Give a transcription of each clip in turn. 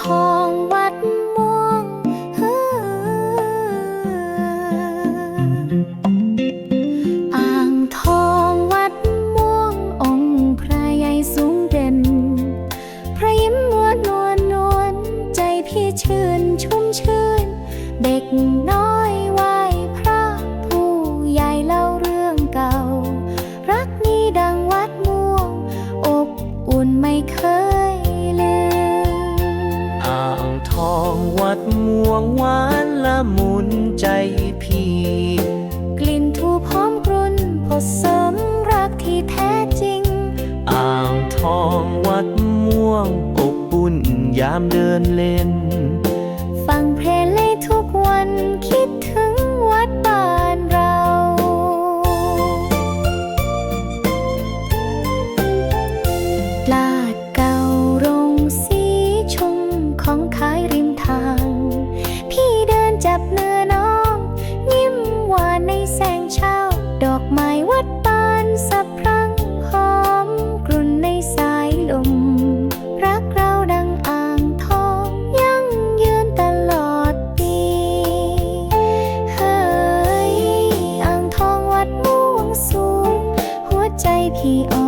ทองวัดม่วงอ่างทองวัดม่วงองค์ใหญ่สูงเด่น พระยิ้มนวลนวลใจพี่ชื่นชุ่มชื่น เด็กน้อย องวัดม่วงหวานละมุนใจพี่ กลิ่นทูพร้อมกรุ่นผสมรักที่แท้จริง อ่างทองวัดม่วงอบอุ่นยามเดินเล่น ไม้วัดปานสะพรั่งหอมกลุ่นในสายลม รักเราดังอ่างทองยั่งยืนตลอดปี เฮ้ย อ่างทองวัดม่วงสูง หัวใจพี่อ่อน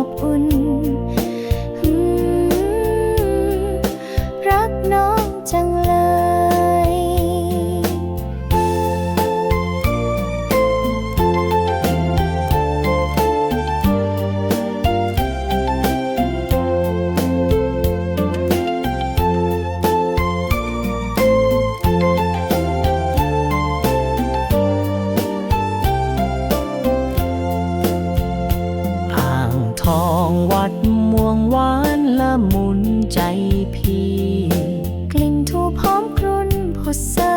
วัดม่วงหวานละมุนใจพี่ กลิ่นทูพร้อมกรุ่นผส